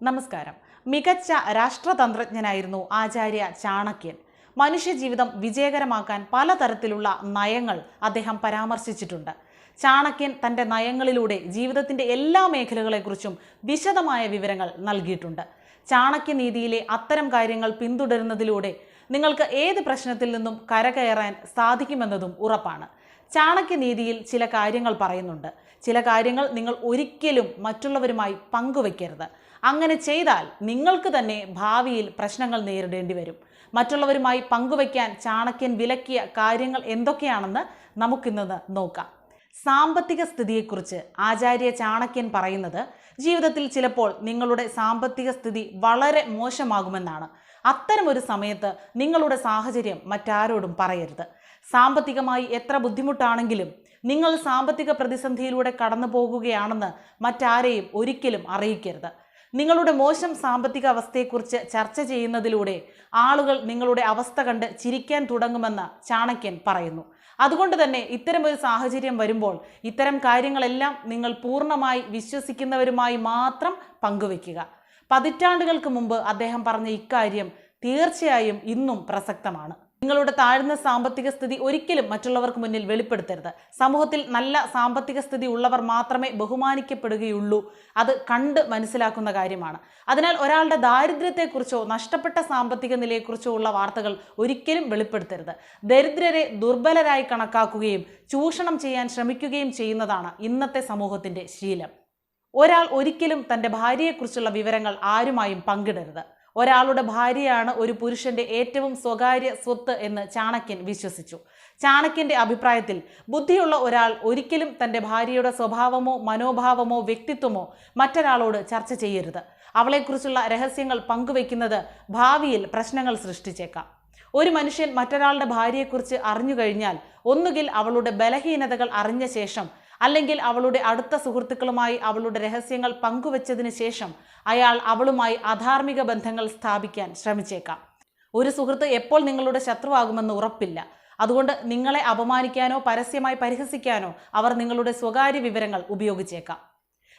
നമസ്കാരം. മികച്ച രാഷ്ട്രതന്ത്രജ്ഞനായിരുന്നു ആചാര്യ ചാണക്യൻ. മനുഷ്യജീവിതം വിജയകരമാക്കാൻ പലതരത്തിലുള്ള നയങ്ങൾ അദ്ദേഹം പരാമർശിച്ചിട്ടുണ്ട്. ചാണക്യൻ തന്റെ നയങ്ങളിലൂടെ ജീവിതത്തിന്റെ എല്ലാ മേഖലകളെക്കുറിച്ചും വിശദമായ വിവരങ്ങൾ നൽകിയിട്ടുണ്ട്. ചാണക്യ നീതിയിലെ അത്തരം കാര്യങ്ങൾ പിന്തുടരുന്നതിലൂടെ നിങ്ങൾക്ക് ഏത് പ്രശ്നത്തിൽ നിന്നും കരകയറാൻ സാധിക്കുമെന്നതും ഉറപ്പാണ്. ചാണക്യനീതിയിൽ ചില കാര്യങ്ങൾ പറയുന്നുണ്ട്. ചില കാര്യങ്ങൾ നിങ്ങൾ ഒരിക്കലും മറ്റുള്ളവരുമായി പങ്കുവെക്കരുത്. അങ്ങനെ ചെയ്താൽ നിങ്ങൾക്ക് തന്നെ ഭാവിയിൽ പ്രശ്നങ്ങൾ നേരിടേണ്ടി വരും. മറ്റുള്ളവരുമായി പങ്കുവയ്ക്കാൻ ചാണക്യൻ വിലക്കിയ കാര്യങ്ങൾ എന്തൊക്കെയാണെന്ന് നമുക്കിന്നത് നോക്കാം. സാമ്പത്തിക സ്ഥിതിയെക്കുറിച്ച് ആചാര്യ ചാണക്യൻ പറയുന്നത് ജീവിതത്തിൽ ചിലപ്പോൾ നിങ്ങളുടെ സാമ്പത്തിക സ്ഥിതി വളരെ മോശമാകുമെന്നാണ്. അത്തരമൊരു സമയത്ത് നിങ്ങളുടെ സാഹചര്യം മറ്റാരോടും പറയരുത്. സാമ്പത്തികമായി എത്ര ബുദ്ധിമുട്ടാണെങ്കിലും നിങ്ങൾ സാമ്പത്തിക പ്രതിസന്ധിയിലൂടെ കടന്നു പോകുകയാണെന്ന് മറ്റാരെയും ഒരിക്കലും അറിയിക്കരുത്. നിങ്ങളുടെ മോശം സാമ്പത്തിക അവസ്ഥയെക്കുറിച്ച് ചർച്ച ചെയ്യുന്നതിലൂടെ ആളുകൾ നിങ്ങളുടെ അവസ്ഥ കണ്ട് ചിരിക്കാൻ തുടങ്ങുമെന്ന് ചാണക്യൻ പറയുന്നു. അതുകൊണ്ട് തന്നെ ഇത്തരമൊരു സാഹചര്യം വരുമ്പോൾ ഇത്തരം കാര്യങ്ങളെല്ലാം നിങ്ങൾ പൂർണമായി വിശ്വസിക്കുന്നവരുമായി മാത്രം പങ്കുവെക്കുക പതിറ്റാണ്ടുകൾക്ക് മുമ്പ് അദ്ദേഹം പറഞ്ഞ ഇക്കാര്യം തീർച്ചയായും ഇന്നും പ്രസക്തമാണ്. നിങ്ങളുടെ താഴ്ന്ന സാമ്പത്തിക സ്ഥിതി ഒരിക്കലും മറ്റുള്ളവർക്ക് മുന്നിൽ വെളിപ്പെടുത്തരുത്. സമൂഹത്തിൽ നല്ല സാമ്പത്തിക സ്ഥിതി ഉള്ളവർ മാത്രമേ ബഹുമാനിക്കപ്പെടുകയുള്ളൂ. അത് കണ്ട് മനസ്സിലാക്കുന്ന കാര്യമാണ്. അതിനാൽ ഒരാളുടെ ദാരിദ്ര്യത്തെക്കുറിച്ചോ നഷ്ടപ്പെട്ട സാമ്പത്തിക നിലയെക്കുറിച്ചോ ഉള്ള വാർത്തകൾ ഒരിക്കലും വെളിപ്പെടുത്തരുത്. ദരിദ്രരെ ദുർബലരായി കണക്കാക്കുകയും ചൂഷണം ചെയ്യാൻ ശ്രമിക്കുകയും ചെയ്യുന്നതാണ് ഇന്നത്തെ സമൂഹത്തിന്റെ ശീലം. ഒരാൾ ഒരിക്കലും തന്റെ ഭാര്യയെക്കുറിച്ചുള്ള വിവരങ്ങൾ ആരുമായും പങ്കിടരുത്. ഒരാളുടെ ഭാര്യയാണ് ഒരു പുരുഷന്റെ ഏറ്റവും സ്വകാര്യ സ്വത്ത് എന്ന് ചാണക്യൻ വിശ്വസിച്ചു. ചാണക്യന്റെ അഭിപ്രായത്തിൽ ബുദ്ധിയുള്ള ഒരാൾ ഒരിക്കലും തന്റെ ഭാര്യയുടെ സ്വഭാവമോ മനോഭാവമോ വ്യക്തിത്വമോ മറ്റൊരാളോട് ചർച്ച ചെയ്യരുത്. അവളെക്കുറിച്ചുള്ള രഹസ്യങ്ങൾ പങ്കുവെക്കുന്നത് ഭാവിയിൽ പ്രശ്നങ്ങൾ സൃഷ്ടിച്ചേക്കാം. ഒരു മനുഷ്യൻ മറ്റൊരാളുടെ ഭാര്യയെക്കുറിച്ച് അറിഞ്ഞു കഴിഞ്ഞാൽ ഒന്നുകിൽ അവളുടെ ബലഹീനതകൾ അറിഞ്ഞ ശേഷം അല്ലെങ്കിൽ അവളുടെ അടുത്ത സുഹൃത്തുക്കളുമായി അവളുടെ രഹസ്യങ്ങൾ പങ്കുവച്ചതിന് ശേഷം അയാൾ അവളുമായി അധാർമിക ബന്ധങ്ങൾ സ്ഥാപിക്കാൻ ശ്രമിച്ചേക്കാം. ഒരു സുഹൃത്ത് എപ്പോൾ നിങ്ങളുടെ ശത്രുവാകുമെന്ന് ഉറപ്പില്ല. അതുകൊണ്ട് നിങ്ങളെ അപമാനിക്കാനോ പരസ്യമായി പരിഹസിക്കാനോ അവർ നിങ്ങളുടെ സ്വകാര്യ വിവരങ്ങൾ ഉപയോഗിച്ചേക്കാം.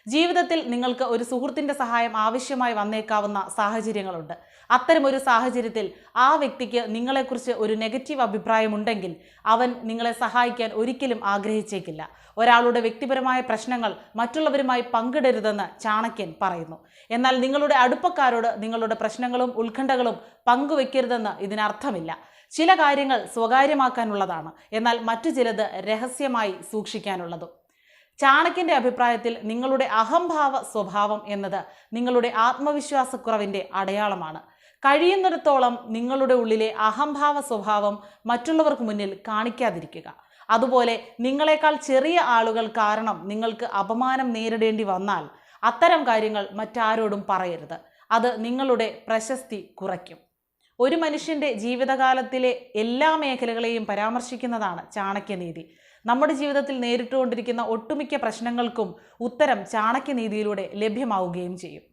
ജീവിതത്തിൽ നിങ്ങൾക്ക് ഒരു സുഹൃത്തിന്റെ സഹായം ആവശ്യമായി വന്നേക്കാവുന്ന സാഹചര്യങ്ങളുണ്ട്. അത്തരം ഒരു സാഹചര്യത്തിൽ ആ വ്യക്തിക്ക് നിങ്ങളെക്കുറിച്ച് ഒരു നെഗറ്റീവ് അഭിപ്രായമുണ്ടെങ്കിൽ അവൻ നിങ്ങളെ സഹായിക്കാൻ ഒരിക്കലും ആഗ്രഹിച്ചേക്കില്ല. ഒരാളുടെ വ്യക്തിപരമായ പ്രശ്നങ്ങൾ മറ്റുള്ളവരുമായി പങ്കിടരുതെന്ന് ചാണക്യൻ പറയുന്നു. എന്നാൽ നിങ്ങളുടെ അടുപ്പക്കാരോട് നിങ്ങളുടെ പ്രശ്നങ്ങളും ഉത്കണ്ഠകളും പങ്കുവെക്കരുതെന്ന് ഇതിനർത്ഥമില്ല. ചില കാര്യങ്ങൾ സ്വകാര്യമാക്കാനുള്ളതാണ്. എന്നാൽ മറ്റു ചിലത് രഹസ്യമായി സൂക്ഷിക്കാനുള്ളതും. ചാണക്യന്റെ അഭിപ്രായത്തിൽ നിങ്ങളുടെ അഹംഭാവ സ്വഭാവം എന്നത് നിങ്ങളുടെ ആത്മവിശ്വാസക്കുറവിന്റെ അടയാളമാണ്. കഴിയുന്നിടത്തോളം നിങ്ങളുടെ ഉള്ളിലെ അഹംഭാവ സ്വഭാവം മറ്റുള്ളവർക്ക് മുന്നിൽ കാണിക്കാതിരിക്കുക. അതുപോലെ നിങ്ങളെക്കാൾ ചെറിയ ആളുകൾ കാരണം നിങ്ങൾക്ക് അപമാനം നേരിടേണ്ടി വന്നാൽ അത്തരം കാര്യങ്ങൾ മറ്റാരോടും പറയരുത്. അത് നിങ്ങളുടെ പ്രശസ്തി കുറയ്ക്കും. ഒരു മനുഷ്യന്റെ ജീവിതകാലത്തിലെ എല്ലാ മേഖലകളെയും പരാമർശിക്കുന്നതാണ് ചാണക്യനീതി. നമ്മുടെ ജീവിതത്തിൽ നേരിട്ടുകൊണ്ടിരിക്കുന്ന ഒട്ടുമിക്ക പ്രശ്നങ്ങൾക്കും ഉത്തരം ചാണക്യനീതിയിലൂടെ ലഭ്യമാവുകയും ചെയ്യും.